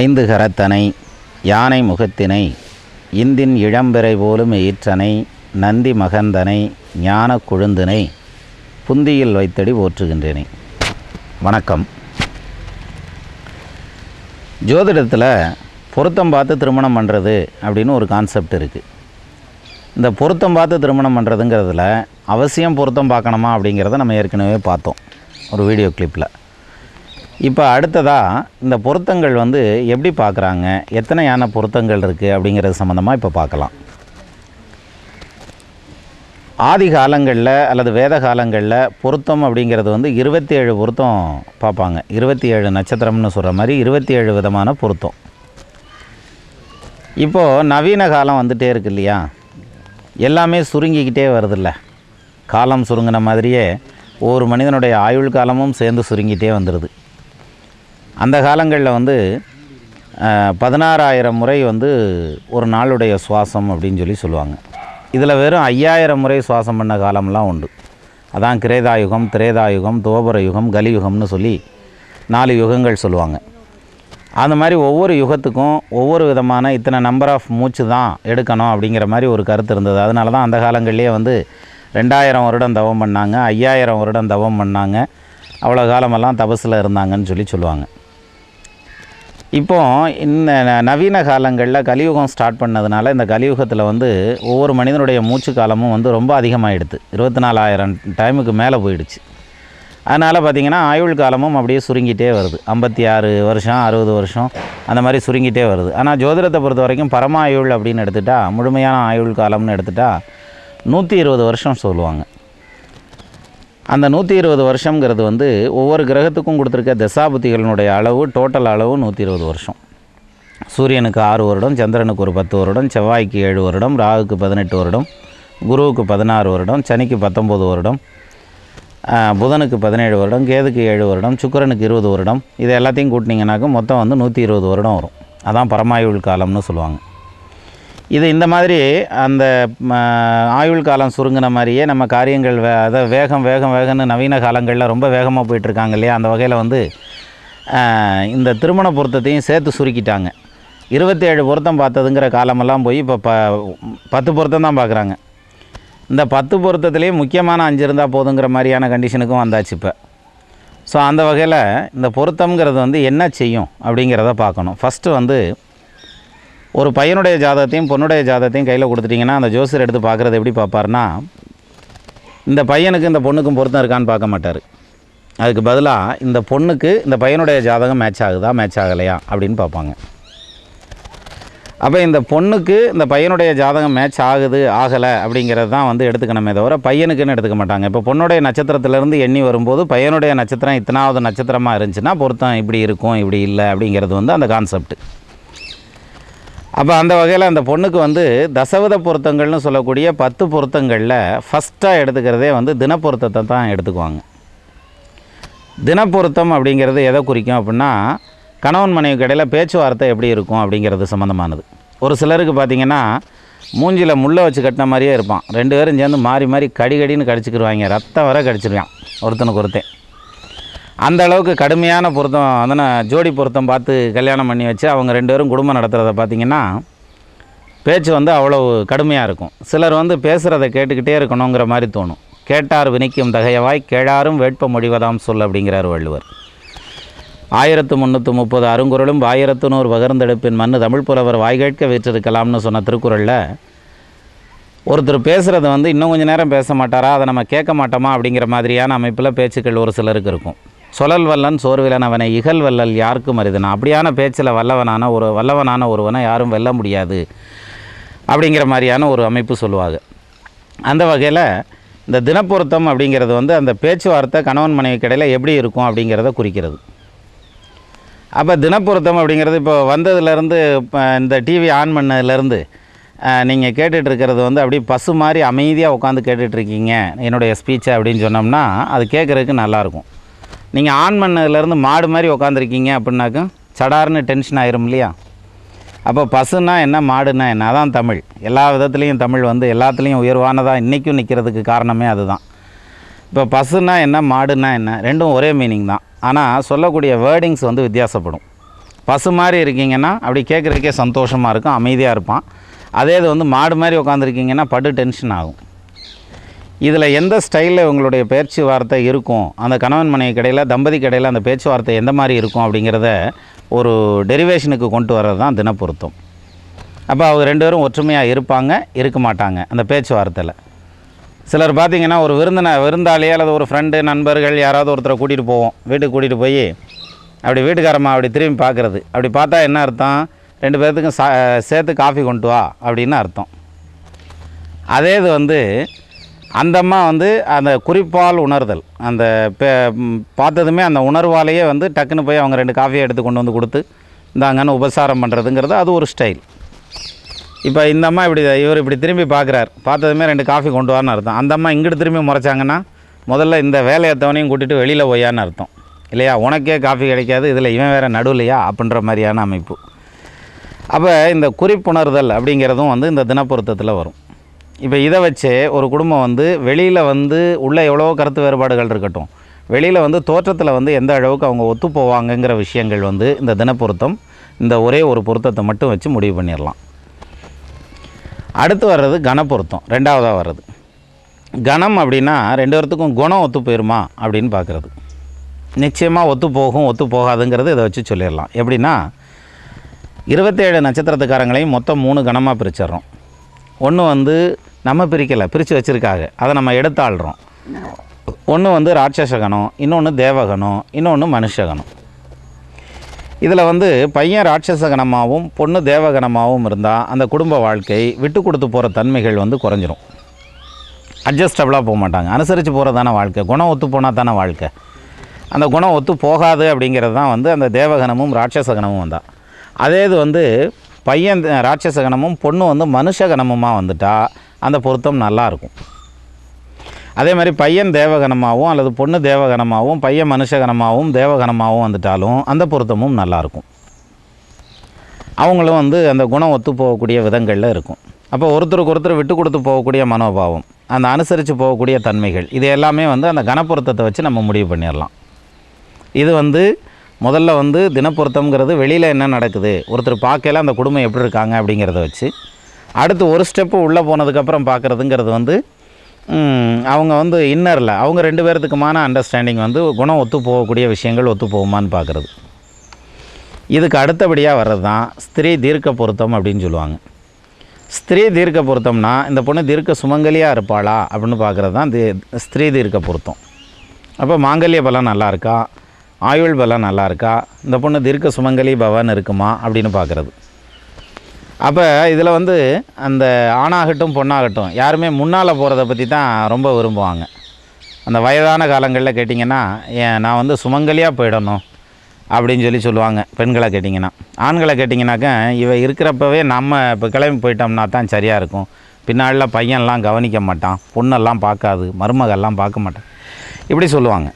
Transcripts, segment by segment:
ஐந்து கரத்தனை யானை முகத்தினை இந்தின் இளம்பிறை போலும் ஈற்றனை நந்தி மகந்தனை ஞான கொழுந்தினை புந்தியில் வைத்தடி போற்றுகின்றேனே. வணக்கம். ஜோதிடத்தில் பொருத்தம் பார்த்து திருமணம் பண்ணுறது அப்படின்னு ஒரு கான்செப்ட் இருக்குது இந்த பொருத்தம் பார்த்து திருமணம் பண்ணுறதுங்கிறதுல அவசியம் பொருத்தம் பார்க்கணுமா அப்படிங்கிறத நம்ம ஏற்கனவே பார்த்தோம். ஒரு வீடியோ கிளிப்பில் இப்போ அடுத்ததாக இந்த பொருத்தங்கள் வந்து எப்படி பார்க்குறாங்க எத்தனையான பொருத்தங்கள் இருக்குது அப்படிங்கிறது சம்மந்தமாக இப்போ பார்க்கலாம் ஆதி காலங்களில் அல்லது வேத காலங்களில் பொருத்தம் அப்படிங்கிறது வந்து இருபத்தி ஏழு பொருத்தம் பார்ப்பாங்க இருபத்தி ஏழு நட்சத்திரம்னு சொல்கிற மாதிரி இருபத்தி ஏழு விதமான பொருத்தம். இப்போது நவீன காலம் வந்துகிட்டே இருக்கு இல்லையா? எல்லாமே சுருங்கிக்கிட்டே வருதில்ல. காலம் சுருங்கின மாதிரியே ஒவ்வொரு மனிதனுடைய ஆயுள் காலமும் சேர்ந்து சுருங்கிட்டே வந்துடுது அந்த காலங்களில் வந்து பதினாறாயிரம் முறை வந்து ஒரு நாளுடைய சுவாசம் அப்படின்னு சொல்லி சொல்லுவாங்க. இதில் வெறும் ஐயாயிரம் முறை சுவாசம் பண்ண காலம்லாம் உண்டு. அதான் கிரேதாயுகம் திரேதாயுகம் துவபர யுகம் கலியுகம்னு சொல்லி நாலு யுகங்கள் சொல்லுவாங்க. அந்த மாதிரி ஒவ்வொரு யுகத்துக்கும் ஒவ்வொரு விதமான இத்தனை நம்பர் ஆஃப் மூச்சு தான் எடுக்கணும் அப்படிங்கிற மாதிரி ஒரு கருத்து இருந்தது. அதனால தான் அந்த காலங்கள்லேயே வந்து ரெண்டாயிரம் வருடம் தவம் பண்ணாங்க ஐயாயிரம் வருடம் தவம் பண்ணாங்க. அவ்வளோ காலமெல்லாம் தபஸில் இருந்தாங்கன்னு சொல்லி சொல்லுவாங்க. இப்போ இந்த ந- நவீன காலங்களில் கலியுகம் ஸ்டார்ட் பண்ணதுனால இந்த கலியுகத்தில் வந்து ஒவ்வொரு மனிதனுடைய மூச்சு காலமும் வந்து ரொம்ப அதிகமாகிடுது இருபத்தி நாலாயிரம் டைமுக்கு மேலே போயிடுச்சு. அதனால் பார்த்திங்கன்னா ஆயுள் காலமும் அப்படியே சுருங்கிட்டே வருது. ஐம்பத்தி ஆறு வருஷம் அறுபது வருஷம் அந்த மாதிரி சுருங்கிட்டே வருது. ஆனால் ஜோதிடத்தை பொறுத்த வரைக்கும் பரமாயுள் அப்படின்னு எடுத்துட்டால் முழுமையான ஆயுள் காலம்னு எடுத்துட்டால் நூற்றி இருபது வருஷம் சொல்லுவாங்க. அந்த நூற்றி இருபது வருஷங்கிறது வந்து ஒவ்வொரு கிரகத்துக்கும் கொடுத்துருக்க தசாபுத்திகளினுடைய அளவு டோட்டல் அளவு நூற்றி இருபது வருஷம். சூரியனுக்கு ஆறு வருடம் சந்திரனுக்கு ஒரு பத்து வருடம் செவ்வாய்க்கு ஏழு வருடம் ராகுக்கு பதினெட்டு வருடம் குருவுக்கு பதினாறு வருடம் சனிக்கு பத்தொம்போது வருடம் புதனுக்கு பதினேழு வருடம் கேதுக்கு ஏழு வருடம் சுக்கரனுக்கு இருபது வருடம் இது எல்லாத்தையும் கூட்டினீங்கன்னாக்க மொத்தம் வந்து நூற்றி இருபது வருடம் வரும். அதான் பரமாயுள் காலம்னு சொல்லுவாங்க. இது இந்த மாதிரி அந்த ஆயுள் காலம் சுருங்கின மாதிரியே நம்ம காரியங்கள் வே அதை வேகம் வேகம் வேகம்னு நவீன காலங்களில் ரொம்ப வேகமாக போயிட்டுருக்காங்க இல்லையா? அந்த வகையில் வந்து இந்த திருமண பொருத்தத்தையும் சேர்த்து சுருக்கிட்டாங்க. இருபத்தேழு பொருத்தம் பார்த்ததுங்கிற காலமெல்லாம் போய் இப்போ ப பத்து பொருத்தம் தான் பார்க்குறாங்க இந்த பத்து பொருத்தத்துலேயும் முக்கியமான அஞ்சு இருந்தால் போதுங்கிற மாதிரியான கண்டிஷனுக்கும் வந்தாச்சு இப்போ. ஸோ அந்த வகையில் இந்த பொருத்தம்ங்கிறது வந்து என்ன செய்யும் அப்படிங்கிறத பார்க்கணும். ஃபஸ்ட்டு வந்து ஒரு பையனுடைய ஜாதகத்தையும் பொண்ணுடைய ஜாதகத்தையும் கையில் கொடுத்துட்டிங்கன்னா அந்த ஜோசியர் எடுத்து பார்க்குறது எப்படி பார்ப்பார்னா இந்த பையனுக்கு இந்த பொண்ணுக்கும் பொருத்தம் இருக்கான்னு பார்க்க மாட்டார். அதுக்கு பதிலாக இந்த பொண்ணுக்கு இந்த பையனுடைய ஜாதகம் மேட்ச் ஆகுதா மேட்ச் ஆகலையா அப்படின்னு பார்ப்பாங்க. அப்போ இந்த பொண்ணுக்கு இந்த பையனுடைய ஜாதகம் மேட்ச் ஆகுது ஆகலை அப்படிங்கிறது தான் வந்து எடுத்துக்கணுமே தவிர பையனுக்குன்னு எடுத்துக்க மாட்டாங்க. இப்போ பொண்ணுடைய நட்சத்திரத்திலேருந்து எண்ணி வரும்போது பையனுடைய நட்சத்திரம் இத்தனாவது நட்சத்திரமாக இருந்துச்சுன்னா பொருத்தம் இப்படி இருக்கும் இப்படி இல்லை அப்படிங்கிறது வந்து அந்த கான்செப்ட் அப்போ அந்த வகையில் அந்த பொண்ணுக்கு வந்து தசவத பொருத்தங்கள்னு சொல்லக்கூடிய பத்து பொருத்தங்களில் ஃபஸ்ட்டாக எடுத்துக்கிறதே வந்து தினப்பொருத்தத்தை தான் எடுத்துக்குவாங்க. தினப்பொருத்தம் அப்படிங்கிறது எதை குறிக்கும் அப்படின்னா கணவன் மனைவி கடையில் பேச்சுவார்த்தை எப்படி இருக்கும் அப்படிங்கிறது சம்மந்தமானது ஒரு சிலருக்கு பார்த்திங்கன்னா மூஞ்சியில் முள்ளை வச்சு கட்டின மாதிரியே இருப்பான். ரெண்டு பேரும் சேர்ந்து மாறி மாறி கடி கடின்னு கடிச்சிக்கிருவாங்க. ரத்தம் வர கடிச்சிருவான். ஒருத்தனுக்கு ஒருத்தன். அந்த அளவுக்கு கடுமையான பொருத்தம் அதனால் ஜோடி பொருத்தம் பார்த்து கல்யாணம் பண்ணி வச்சு அவங்க ரெண்டு பேரும் குடும்பம் நடத்துகிறத பார்த்திங்கன்னா பேச்சு வந்து அவ்வளோ கடுமையாக இருக்கும். சிலர் வந்து பேசுகிறத கேட்டுக்கிட்டே இருக்கணுங்கிற மாதிரி தோணும். கேட்டார் வினைக்கும் தகையவாய் கேடாரும் வேட்ப மொழிவதாம் சொல் அப்படிங்கிறார் வள்ளுவர். ஆயிரத்து முந்நூற்று முப்பது அருங்குறளும் ஆயிரத்து நூறு பகர்ந்தெடுப்பின் மண்ணு தமிழ் புலவர் வாய்கேட்க வைத்திருக்கலாம்னு சொன்ன திருக்குறளில் ஒருத்தர் பேசுகிறது வந்து இன்னும் கொஞ்சம் நேரம் பேச மாட்டாரா அதை நம்ம கேட்க மாட்டோமா அப்படிங்கிற மாதிரியான அமைப்பில் பேச்சுக்கள் ஒரு சிலருக்கு இருக்கும். சொலல் வல்லன் சோர்விலனவனை இகல் வல்லல் யாருக்கும் அரிதனா அப்படியான பேச்சில் வல்லவனான ஒரு வல்லவனான ஒருவனை யாரும் வெல்ல முடியாது அப்படிங்கிற மாதிரியான ஒரு அமைப்பு சொல்லுவாங்க. அந்த வகையில் இந்த தினப்பொருத்தம் அப்படிங்கிறது வந்து அந்த பேச்சுவார்த்தை கணவன் மனைவி கடையில் எப்படி இருக்கும் அப்படிங்கிறத குறிக்கிறது. அப்போ தினப்பொருத்தம் அப்படிங்கிறது இப்போ வந்ததுலேருந்து இப்போ இந்த டிவி ஆன் பண்ணதுலேருந்து நீங்கள் கேட்டுட்ருக்கிறது வந்து அப்படியே பசு மாதிரி அமைதியாக உட்காந்து கேட்டுட்ருக்கீங்க என்னுடைய ஸ்பீச்சை அப்படின்னு சொன்னோம்னா அது கேட்குறதுக்கு நல்லாயிருக்கும் நீங்கள் ஆன் பண்ணதுலேருந்து மாடு மாதிரி உட்காந்துருக்கீங்க அப்படின்னாக்கும் சடார்னு டென்ஷன் ஆயிரும் இல்லையா? அப்போ பசுன்னா என்ன மாடுனா என்ன? அதான் தமிழ். எல்லா விதத்துலேயும் தமிழ் வந்து எல்லாத்துலேயும் உயர்வானதாக இன்றைக்கும் நிற்கிறதுக்கு காரணமே அதுதான். இப்போ பசுனா என்ன மாடுனா என்ன? ரெண்டும் ஒரே மீனிங் தான். ஆனால் சொல்லக்கூடிய வேர்டிங்ஸ் வந்து வித்தியாசப்படும். பசு மாதிரி இருக்கீங்கன்னா அப்படி கேட்குறதுக்கே சந்தோஷமாக இருக்கும் அமைதியாக இருப்பான். அதே இது வந்து மாடு மாதிரி உட்காந்துருக்கீங்கன்னா படு டென்ஷன் ஆகும். இதில் எந்த ஸ்டைலில் உங்களுடைய பேச்சுவார்த்தை இருக்கும்? அந்த கணவன் மனைவி கடையில் தம்பதி கடையில் அந்த பேச்சுவார்த்தை எந்த மாதிரி இருக்கும் அப்படிங்கிறத ஒரு டெரிவேஷனுக்கு கொண்டு வர்றது தான் தினப்பொருத்தம். அப்போ அவங்க ரெண்டு பேரும் ஒற்றுமையாக இருப்பாங்க இருக்க மாட்டாங்க அந்த பேச்சுவார்த்தையில். சிலர் பார்த்தீங்கன்னா ஒரு விருந்தின விருந்தாளி அல்லது ஒரு ஃப்ரெண்டு நண்பர்கள் யாராவது ஒருத்தரை கூட்டிகிட்டு போவோம். வீட்டுக்கு கூட்டிகிட்டு போய் அப்படி வீட்டுக்காரம்மா அப்படி திரும்பி பார்க்குறது. அப்படி பார்த்தா என்ன அர்த்தம்? ரெண்டு பேர்த்துக்கும் சா சேர்த்து காஃபி கொண்டு வா அப்படின்னு அர்த்தம். அதே இது வந்து அந்த அம்மா வந்து அந்த குறிப்பால் உணர்தல். அந்த பார்த்ததுமே அந்த உணர்வாலேயே வந்து டக்குன்னு போய் அவங்க ரெண்டு காஃபியை எடுத்து கொண்டு வந்து கொடுத்து இந்தாங்கன்னு உபசாரம் பண்ணுறதுங்கிறது அது ஒரு ஸ்டைல். இப்போ இந்த அம்மா இப்படி இவர் இப்படி திரும்பி பார்க்குறார். பார்த்ததுமே ரெண்டு காஃபி கொண்டு வான்னு அர்த்தம். அந்த அம்மா இங்கிட்டு திரும்பி முறைச்சாங்கன்னா முதல்ல இந்த வேலையத்தவனையும் கூட்டிகிட்டு வெளியில் போயான்னு அர்த்தம். இல்லையா? உனக்கே காஃபி கிடைக்காது இதில் இவன் வேறு நடுவுலையா? அப்படின்ற மாதிரியான அமைப்பு. அப்போ இந்த குறிப்புணர்தல் அப்படிங்கிறதும் வந்து இந்த தினப்பொருத்தத்தில் வரும். இப்போ இதை வச்சே ஒரு குடும்பம் வந்து வெளியில் வந்து உள்ள எவ்வளோ கருத்து வேறுபாடுகள் இருக்கட்டும். வெளியில் வந்து தோற்றத்தில் வந்து எந்த அளவுக்கு அவங்க ஒத்து போவாங்கங்கிற விஷயங்கள் வந்து இந்த தினப்பொருத்தம் இந்த ஒரே ஒரு பொருத்தத்தை மட்டும் வச்சு முடிவு பண்ணிடலாம் அடுத்து வர்றது கணப்பொருத்தம் ரெண்டாவதாக வர்றது. கணம் அப்படின்னா ரெண்டு பேர்த்துக்கும் குணம் ஒத்து போயிருமா அப்படின்னு பார்க்குறது நிச்சயமாக ஒத்து போகும் ஒத்து போகாதுங்கிறது இதை வச்சு சொல்லிடலாம் எப்படின்னா இருபத்தேழு நட்சத்திரத்துக்காரங்களையும் மொத்தம் மூணு கணமாக பிரிச்சிட்றோம் ஒன்று வந்து நம்ம பிரிக்கலை பிரித்து வச்சுருக்காங்க. அதை நம்ம எடுத்தாள்றோம். ஒன்று வந்து ராட்சசகணம் இன்னொன்று தேவகணம் இன்னொன்று மனுஷகணம் இதில் வந்து பையன் ராட்சசகணமாகவும் பொண்ணு தேவகணமாகவும் இருந்தால் அந்த குடும்ப வாழ்க்கை விட்டு கொடுத்து போகிற தன்மைகள் வந்து குறைஞ்சிரும். அட்ஜஸ்டபிளாக போக மாட்டாங்க. அனுசரித்து போகிறது தானே வாழ்க்கை. குணம் ஒத்து போனால் தானே வாழ்க்கை. அந்த குணம் ஒத்து போகாது அப்படிங்கிறது தான் வந்து அந்த தேவகணமும் ராட்சசகணமும் வந்தால் அதே இது வந்து பையன் ராட்சசகணமும் பொண்ணு வந்து மனுஷகணமுமாக வந்துட்டால் அந்த பொருத்தம் நல்லா இருக்கும் அதே மாதிரி பையன் தேவகணமாகவும் அல்லது பொண்ணு தேவகணமாகவும் பையன் மனுஷகணமாகவும் தேவகணமாகவும் வந்துட்டாலும் அந்த பொருத்தமும் நல்லாயிருக்கும் அவங்களும் வந்து அந்த குணம் ஒத்து போகக்கூடிய விதங்களில் இருக்கும். அப்போ ஒருத்தருக்கு ஒருத்தர் விட்டு கொடுத்து போகக்கூடிய மனோபாவம் அந்த அனுசரித்து போகக்கூடிய தன்மைகள் இது எல்லாமே வந்து அந்த கணப்பொருத்தத்தை வச்சு நம்ம முடிவு பண்ணிடலாம் இது வந்து முதல்ல வந்து தினப்பொருத்தம்ங்கிறது வெளியில் என்ன நடக்குது ஒருத்தர் பார்க்கல அந்த குடும்பம் எப்படி இருக்காங்க அப்படிங்கிறத வச்சு அடுத்து ஒரு ஸ்டெப்பு உள்ளே போனதுக்கப்புறம் பார்க்குறதுங்கிறது வந்து அவங்க வந்து இன்னரில் அவங்க ரெண்டு பேர்த்துக்குமான அண்டர்ஸ்டாண்டிங் வந்து குணம் ஒத்து போகக்கூடிய விஷயங்கள் ஒத்து போகுமான்னு பார்க்குறது. இதுக்கு அடுத்தபடியாக வர்றது தான் ஸ்திரீ தீர்க்க பொருத்தம் அப்படின்னு சொல்லுவாங்க. ஸ்திரீ தீர்க்க பொருத்தம்னா இந்த பொண்ணு தீர்க்க சுமங்கலியாக இருப்பாளா அப்படின்னு பார்க்குறது தான் தி ஸ்திரீ தீர்க்க பொருத்தம். அப்போ மாங்கல்ய பலம் நல்லா இருக்கா? ஆயுள் பலம் நல்லா இருக்கா? இந்த பொண்ணு தீர்க்க சுமங்கலி பவன் இருக்குமா அப்படின்னு பார்க்குறது. அப்போ இதில் வந்து அந்த ஆணாகட்டும் பொண்ணாகட்டும் யாருமே முன்னால் போகிறத பற்றி தான் ரொம்ப விரும்புவாங்க. அந்த வயதான காலங்களில் கேட்டிங்கன்னா ஏன் நான் வந்து சுமங்கலியாக போயிடணும் அப்படின்னு சொல்லி சொல்லுவாங்க பெண்களை கேட்டிங்கன்னா. ஆண்களை கேட்டிங்கனாக்க இவ இருக்கிறப்பவே நம்ம இப்போ கிளம்பி போயிட்டோம்னா தான் சரியாக இருக்கும். பின்னாளில் பையன்லாம் கவனிக்க மாட்டான் பொண்ணெல்லாம் பார்க்காது மருமகள்லாம் பார்க்க மாட்டான். இப்படி சொல்லுவாங்க.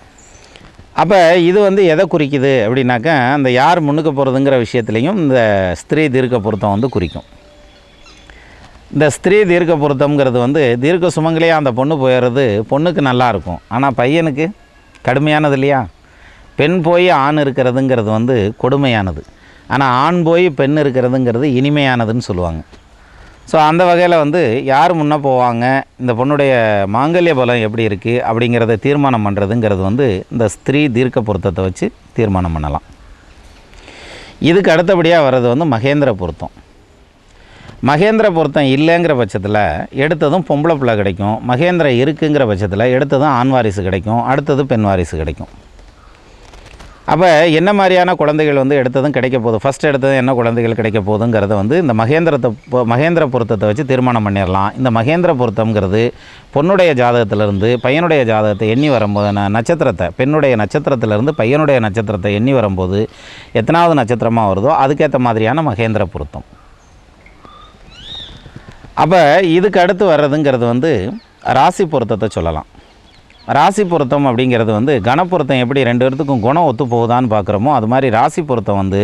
அப்போ இது வந்து எதை குறிக்குது அப்படின்னாக்க அந்த யார் முன்னுக்கு போகிறதுங்கிற விஷயத்துலையும் இந்த ஸ்திரீ தீர்க்க பொருத்தம் வந்து குறிக்கும். இந்த ஸ்திரீ தீர்க்க பொருத்தம்ங்கிறது வந்து தீர்க்க சுமங்களே அந்த பொண்ணு போயிடுறது பொண்ணுக்கு நல்லா இருக்கும். ஆனால் பையனுக்கு கடுமையானது இல்லையா? பெண் போய் ஆண் இருக்கிறதுங்கிறது வந்து கொடுமையானது. ஆனால் ஆண் போய் பெண் இருக்கிறதுங்கிறது இனிமையானதுன்னு சொல்லுவாங்க. ஸோ அந்த வகையில் வந்து யார் முன்னே போவாங்க? இந்த பொண்ணுடைய மாங்கல்ய பலம் எப்படி இருக்குது அப்படிங்கிறத தீர்மானம் பண்ணுறதுங்கிறது வந்து இந்த ஸ்திரீ தீர்க்க பொருத்தத்தை வச்சு தீர்மானம் பண்ணலாம். இதுக்கு அடுத்தபடியாக வர்றது வந்து மகேந்திர பொருத்தம். மகேந்திர பொருத்தம் இல்லைங்கிற பட்சத்தில் எடுத்ததும் பொம்பளை பிள்ளை கிடைக்கும். மகேந்திர இருக்குங்கிற பட்சத்தில் எடுத்ததும் ஆண் வாரிசு கிடைக்கும். அடுத்தது பெண் வாரிசு கிடைக்கும். அப்போ என்ன மாதிரியான குழந்தைகள் வந்து எடுத்ததும் கிடைக்க போகுது? ஃபஸ்ட் எடுத்ததும் என்ன குழந்தைகள் கிடைக்க போகுதுங்கிறத வந்து இந்த மகேந்திரத்தை மகேந்திர பொருத்தத்தை வச்சு தீர்மானம் பண்ணிடலாம். இந்த மகேந்திர பொருத்தம்ங்கிறது பொண்ணுடைய ஜாதகத்திலிருந்து பையனுடைய ஜாதகத்தை எண்ணி வரும்போது நட்சத்திரத்தை பெண்ணுடைய நட்சத்திரத்திலிருந்து பையனுடைய நட்சத்திரத்தை எண்ணி வரும்போது எத்தனாவது நட்சத்திரமாக வருதோ அதுக்கேற்ற மாதிரியான மகேந்திர பொருத்தம். அப்போ இதுக்கு அடுத்து வர்றதுங்கிறது வந்து ராசி பொருத்தத்தை சொல்லலாம். ராசி பொருத்தம் அப்படிங்கிறது வந்து கணப்பொருத்தம் எப்படி ரெண்டு பேர்த்துக்கும் குணம் ஒத்து போகுதான்னு பார்க்குறோமோ அது மாதிரி ராசி பொருத்தம் வந்து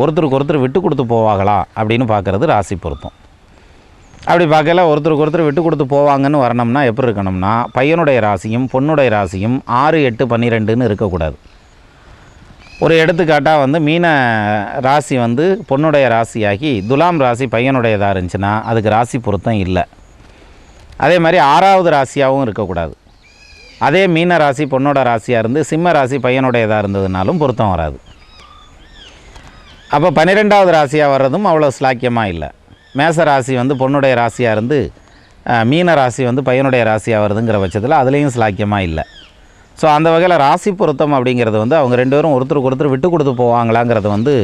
ஒருத்தருக்கு ஒருத்தர் விட்டு கொடுத்து போவாங்களா அப்படின்னு பார்க்குறது ராசி பொருத்தம். அப்படி பார்க்கல ஒருத்தருக்கு ஒருத்தர் விட்டு கொடுத்து போவாங்கன்னு வரணும்னா எப்படி இருக்கணும்னா பையனுடைய ராசியும் பொண்ணுடைய ராசியும் ஆறு எட்டு பன்னிரெண்டுன்னு இருக்கக்கூடாது. ஒரு எடுத்துக்காட்டாக வந்து மீன ராசி வந்து பொண்ணுடைய ராசியாகி துலாம் ராசி பையனுடையதாக இருந்துச்சுன்னா அதுக்கு ராசி பொருத்தம் இல்லை. அதே மாதிரி ஆறாவது ராசியாகவும் இருக்கக்கூடாது. அதே மீன ராசி பொண்ணோட ராசியாக இருந்து சிம்ம ராசி பையனுடையதாக இருந்ததுனாலும் பொருத்தம் வராது. அப்போ பன்னிரெண்டாவது ராசியாக வர்றதும் அவ்வளோ ஸ்லாக்கியமாக இல்லை. மேச ராசி வந்து பொண்ணுடைய ராசியாக இருந்து மீன ராசி வந்து பையனுடைய ராசியாக வருதுங்கிற பட்சத்தில் அதுலேயும் ஸ்லாக்கியமாக இல்லை. ஸோ அந்த வகையில் ராசி பொருத்தம் அப்படிங்கிறது வந்து அவங்க ரெண்டு பேரும் ஒருத்தருக்கு ஒருத்தர் விட்டு கொடுத்து போவாங்களாங்கிறது வந்து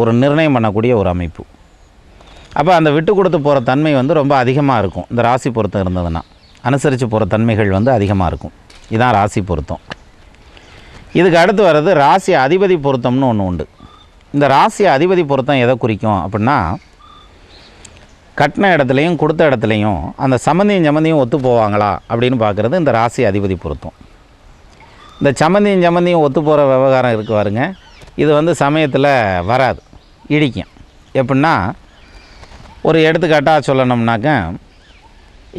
ஒரு நிர்ணயம் பண்ணக்கூடிய ஒரு அமைப்பு. அப்போ அந்த விட்டு கொடுத்து போகிற தன்மை வந்து ரொம்ப அதிகமாக இருக்கும் இந்த ராசி பொருத்தம் இருந்ததுன்னா. அனுசரித்து போகிற தன்மைகள் வந்து அதிகமாக இருக்கும். இதுதான் ராசி பொருத்தம். இதுக்கு அடுத்து வர்றது ராசி அதிபதி பொருத்தம்னு ஒன்று உண்டு. இந்த ராசி அதிபதி பொருத்தம் எதை குறிக்கும் அப்படின்னா கட்டின இடத்துலையும் கொடுத்த இடத்துலையும் அந்த சம்மந்தியும் சம்மந்தியும் ஒத்து போவாங்களா அப்படின்னு பார்க்குறது இந்த ராசி அதிபதி பொருத்தம். இந்த சம்மந்தியும் சம்மந்தியும் ஒத்து போகிற விவகாரம் இருக்கு பாருங்க. இது வந்து சமயத்தில் வராது. இடிக்கும். எப்படின்னா ஒரு எடுத்துக்காட்டாக சொல்லணும்னாக்க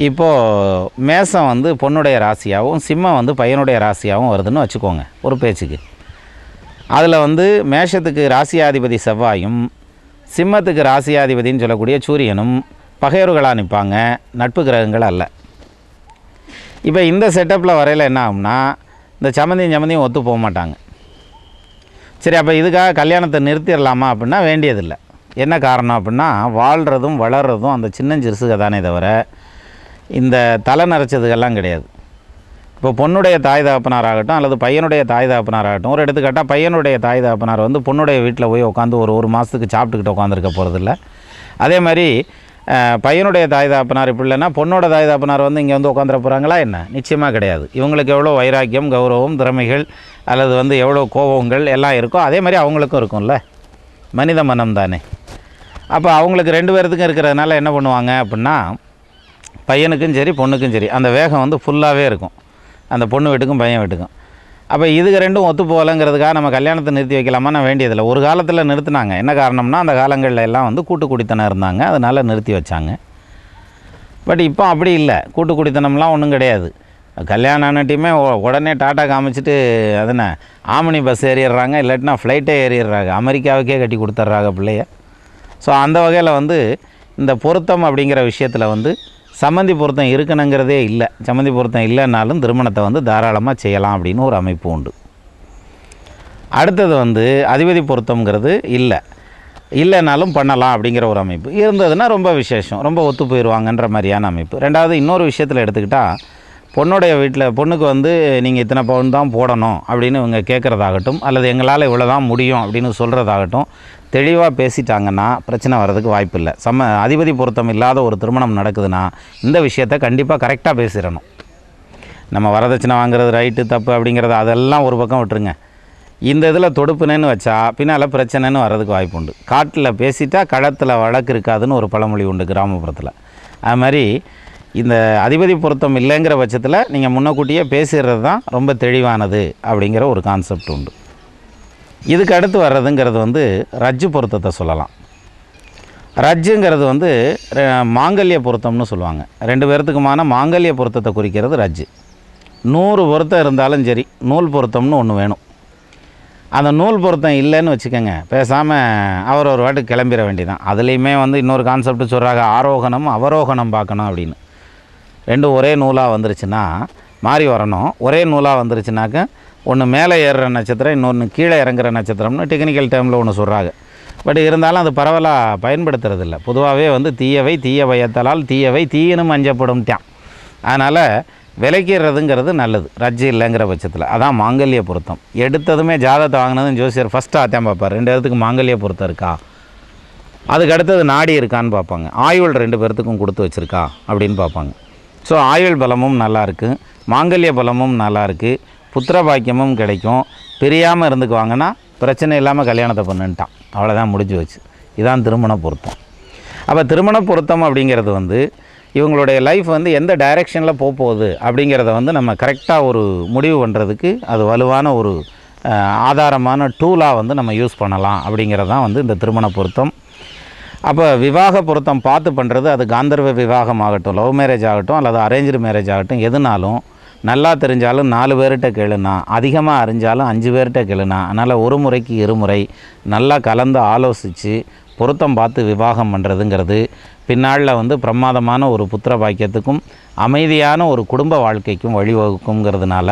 இப்போது மேசம் வந்து பொண்ணுடைய ராசியாகவும் சிம்மம் வந்து பையனுடைய ராசியாகவும் வருதுன்னு வச்சுக்கோங்க ஒரு பேச்சுக்கு. அதில் வந்து மேஷத்துக்கு ராசியாதிபதி செவ்வாயும் சிம்மத்துக்கு ராசியாதிபதின்னு சொல்லக்கூடிய சூரியனும் பகையர்களாக நிற்பாங்க நட்பு கிரகங்கள் அல்ல. இப்போ இந்த செட்டப்பில் வரையில் என்ன ஆகும்னா இந்த சம்மந்தியும் சம்மந்தியும் ஒத்து போக மாட்டாங்க. சரி அப்போ இதுக்காக கல்யாணத்தை நிறுத்திடலாமா அப்படின்னா வேண்டியதில்லை. என்ன காரணம் அப்படின்னா வாழ்கிறதும் வளர்கிறதும் அந்த சின்னஞ்சிறுசுக தானே தவிர இந்த தலை நரைச்சதுக்கெல்லாம் கிடையாது. இப்போ பொண்ணுடைய தாய் தகப்பனாராகட்டும் அல்லது பையனுடைய தாய் தகப்பனாராகட்டும் ஒரு எடுத்துக்காட்டால் பையனுடைய தாய் தகப்பனார் வந்து பொண்ணுடைய வீட்டில் போய் உட்காந்து ஒரு ஒரு மாதத்துக்கு சாப்பிட்டுக்கிட்டு உட்காந்துருக்க போகிறதில்ல அதே மாதிரி பையனுடைய தாய் தகப்பனார் இப்படி இல்லைன்னா பொண்ணோட தாய் தகப்பனார் வந்து இங்கே வந்து உட்காந்துட போகிறாங்களா என்ன? நிச்சயமாக கிடையாது. இவங்களுக்கு எவ்வளோ வைராக்கியம் கௌரவம் திறமைகள் அல்லது வந்து எவ்வளோ கோபங்கள் எல்லாம் இருக்கோ அதே மாதிரி அவங்களுக்கும் இருக்கும்ல. மனித மனம் தானே அப்போ அவங்களுக்கு ரெண்டு பேர்த்துக்கும் இருக்கிறதுனால என்ன பண்ணுவாங்க அப்படின்னா பையனுக்கும் சரி பொண்ணுக்கும் சரி அந்த வேகம் வந்து ஃபுல்லாகவே இருக்கும். அந்த பொண்ணு வீட்டுக்கும் பையன் வீட்டுக்கும். அப்போ இதுக்கு ரெண்டும் ஒத்து போகலைங்கிறதுக்காக நம்ம கல்யாணத்தை நிறுத்தி வைக்கலாமான்னு வேண்டியதில்லை. ஒரு காலத்தில் நிறுத்தினாங்க. என்ன காரணம்னா அந்த காலங்களில் எல்லாம் வந்து கூட்டு குடித்தனம் இருந்தாங்க. அதனால் நிறுத்தி வச்சாங்க. பட் இப்போ அப்படி இல்லை. கூட்டு குடித்தனம்லாம் ஒன்றும் கிடையாது கல்யாணம்னட்டியுமே உடனே டாட்டா காமிச்சிட்டு அதனை ஆமினி பஸ் ஏறிடுறாங்க. இல்லாட்டினா ஃப்ளைட்டே ஏறிடுறாங்க. அமெரிக்காவுக்கே கட்டி கொடுத்துட்றாங்க பிள்ளைய. ஸோ அந்த வகையில் வந்து இந்த பொருத்தம் அப்படிங்கிற விஷயத்தில் வந்து சம்மந்தி பொருத்தம் இருக்கணுங்கிறதே இல்லை. சம்மந்தி பொருத்தம் இல்லைன்னாலும் திருமணத்தை வந்து தாராளமாக செய்யலாம் அப்படின்னு ஒரு அமைப்பு உண்டு. அடுத்தது வந்து அதிபதி பொருத்தம்ங்கிறது இல்லை. இல்லைனாலும் பண்ணலாம் அப்படிங்கிற ஒரு அமைப்பு. இருந்ததுன்னா ரொம்ப விசேஷம். ரொம்ப ஒத்து போயிடுவாங்கன்ற மாதிரியான அமைப்பு. ரெண்டாவது இன்னொரு விஷயத்தில் எடுத்துக்கிட்டால் பொண்ணுடைய வீட்டில் பொண்ணுக்கு வந்து நீங்கள் இத்தனை பவுன் தான் போடணும் அப்படின்னு இவங்க கேட்குறதாகட்டும் அல்லது எங்களால் இவ்வளோ தான் முடியும் அப்படின்னு சொல்கிறதாகட்டும் தெளிவாக பேசிட்டாங்கன்னா பிரச்சனை வர்றதுக்கு வாய்ப்பு இல்லை சம்ம அதிபதி பொருத்தம் இல்லாத ஒரு திருமணம் நடக்குதுன்னா இந்த விஷயத்தை கண்டிப்பாக கரெக்டாக பேசிடணும். நம்ம வரதட்சணை வாங்குறது ரைட்டு தப்பு அப்படிங்கிறது அதெல்லாம் ஒரு பக்கம் விட்டுருங்க. இந்த இதில் தொடுப்புனேன்னு வச்சா பின்னால் பிரச்சனைன்னு வர்றதுக்கு வாய்ப்பு உண்டு. காட்டில் பேசிட்டா களத்தில் வழக்கு இருக்காதுன்னு ஒரு பழமொழி உண்டு கிராமப்புறத்தில். அது மாதிரி இந்த அதிபதி பொருத்தம் இல்லைங்கிற பட்சத்தில் நீங்கள் முன்னக்கூட்டியே பேசிடுறது தான் ரொம்ப தெளிவானது அப்படிங்கிற ஒரு கான்செப்ட் உண்டு. இதுக்கு அடுத்து வர்றதுங்கிறது வந்து ரஜ்ஜு பொருத்தத்தை சொல்லலாம். ரஜ்ஜுங்கிறது வந்து மாங்கல்ய பொருத்தம்னு சொல்லுவாங்க. ரெண்டு பேர்த்துக்குமான மாங்கல்ய பொருத்தத்தை குறிக்கிறது ரஜ்ஜு. நூறு பொருத்தம் இருந்தாலும் சரி நூல் பொருத்தம்னு ஒன்று வேணும். அந்த நூல் பொருத்தம் இல்லைன்னு வச்சுக்கோங்க பேசாமல் அவர் ஒரு வாட்டுக்கு கிளம்பிட வேண்டியதான் அதுலேயுமே வந்து இன்னொரு கான்செப்ட் சொல்கிறாங்க ஆரோகணம் அவரோகணம் பார்க்கணும் அப்படின்னு. ரெண்டும் ஒரே நூலாக வந்துருச்சுன்னா மாறி வரணும். ஒரே நூலாக வந்துருச்சுனாக்க ஒன்று மேலே ஏறுற நட்சத்திரம் இன்னொன்று கீழே இறங்குற நட்சத்திரம்னு டெக்னிக்கல் டேர்மில் ஒன்று சொல்கிறாங்க பட் இருந்தாலும் அது பரவலாக பயன்படுத்துறது இல்லை பொதுவாகவே வந்து தீயவை தீய பயத்தலால் தீயவை தீயனும் அஞ்சப்படும் தியான் அதனால் விலைக்கிறதுங்கிறது நல்லது. ரஜ்ஜி இல்லைங்கிற பட்சத்தில். அதான் மாங்கல்ய பொருத்தம். எடுத்ததுமே ஜாதத்தை வாங்கினதும் ஜோசியர் ஃபஸ்ட்டு ஆத்தியம் பார்ப்பார். ரெண்டு இடத்துக்கு மாங்கல்ய பொருத்தம் இருக்கா? அதுக்கு அடுத்தது நாடி இருக்கான்னு பார்ப்பாங்க. ஆயுள் ரெண்டு பேர்த்துக்கும் கொடுத்து வச்சுருக்கா? அப்படின்னு பார்ப்பாங்க. ஸோ ஆயுள் பலமும் நல்லாயிருக்கு மாங்கல்ய பலமும் நல்லாயிருக்கு புத்திர பாக்கியமும் கிடைக்கும். பிரியாமல் இருந்துக்குவாங்கன்னா பிரச்சனை இல்லாமல் கல்யாணத்தை பண்ணுன்ட்டான். அவ்வளோதான் முடிஞ்சு வச்சு இதான் திருமண பொருத்தம். அப்போ திருமண பொருத்தம் அப்படிங்கிறது வந்து இவங்களுடைய லைஃப் வந்து எந்த டைரெக்ஷனில் போக போகுது அப்படிங்கிறத வந்து நம்ம கரெக்டாக ஒரு முடிவு பண்ணுறதுக்கு அது வலுவான ஒரு ஆதாரமான டூலாக வந்து நம்ம யூஸ் பண்ணலாம் அப்படிங்கிறது தான் வந்து இந்த திருமண பொருத்தம். அப்போ விவாக பொருத்தம் பார்த்து பண்ணுறது அது காந்தர்வ விவாகம் ஆகட்டும் லவ் மேரேஜ் ஆகட்டும் அல்லது அரேஞ்சு மேரேஜ் ஆகட்டும் எதுனாலும் நல்லா தெரிஞ்சாலும் நாலு பேர்கிட்ட கேளுனா அதிகமாக அறிஞ்சாலும் அஞ்சு பேர்கிட்ட கேளுனா அதனால் ஒரு முறைக்கு இருமுறை நல்லா கலந்து ஆலோசித்து பொருத்தம் பார்த்து விவாகம் பண்ணுறதுங்கிறது பின்னாளில் வந்து பிரமாதமான ஒரு புத்திர பாக்கியத்துக்கும் அமைதியான ஒரு குடும்ப வாழ்க்கைக்கும் வழிவகுக்குங்கிறதுனால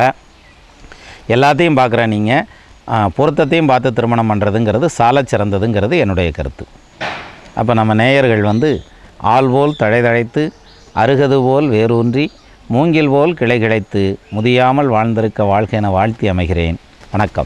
எல்லாத்தையும் பார்க்குற நீங்கள் பொருத்தத்தையும் பார்த்து திருமணம் பண்ணுறதுங்கிறது சால சிறந்ததுங்கிறது என்னுடைய கருத்து. அப்போ நம்ம நேயர்கள் வந்து ஆள்போல் தழைதழைத்து அருகது போல் வேரூன்றி மூங்கில் போல் கிளை கிளைத்து முதியாமல் வாழ்ந்திருக்க வாழ்க என வாழ்த்தி அமைகிறேன். வணக்கம்.